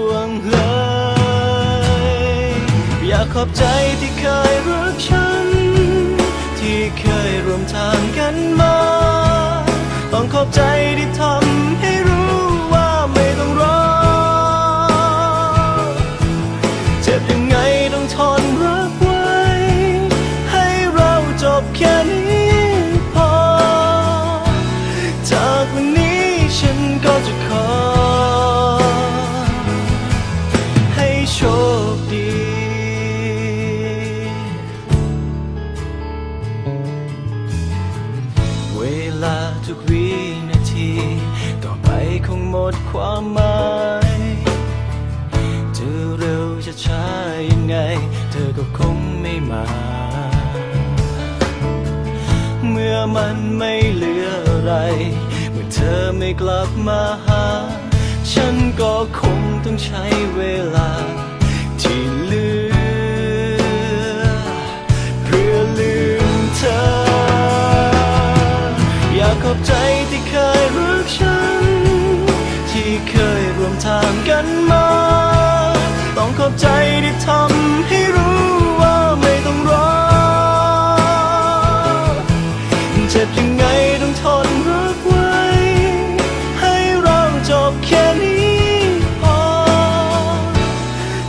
วากขอบใจที่เคยรักฉัน ที่เคยร่วมทางกันมา ต้องขอบใจที่ทำให้รู้ว่าไม่ต้องรอ เจ็บยังไงต้องทนรักไว้ ให้เราจบแค่นี้พอ จากวันนี้ฉันก็จะขอ ให้โชคดี ทุกวินาที ต่อไปคงหมดความหมายจะเร็วจะช้ายังไง เธอก็คงไม่มา เมื่อมันไม่เหลืออะไร เมื่อเธอไม่กลับมาหา ฉันก็คงต้องใช้เวลาที่ ขอบใจที่ทำให้รู้ว่าไม่ต้องรอ เจ็บยังไงต้องทนรักไว้ ให้เราจบแค่นี้พอ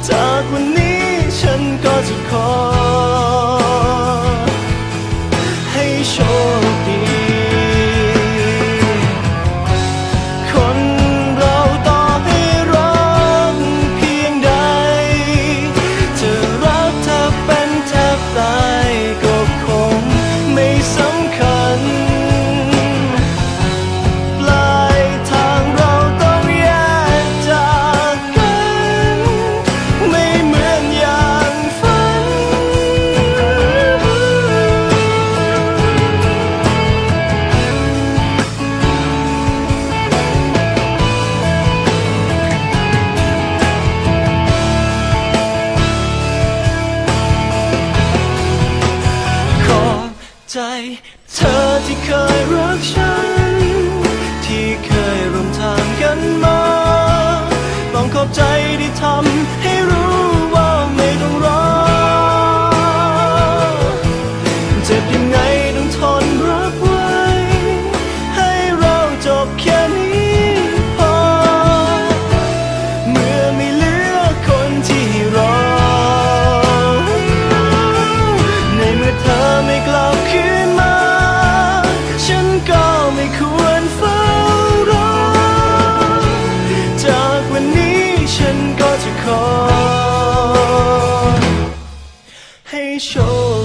จากวันนี้ฉันก็จะขอ ให้โชค ใจ เธอที่เคยรักฉัน ที่เคยร่วมทางกันมา ต้องขอบใจที่ทำ จ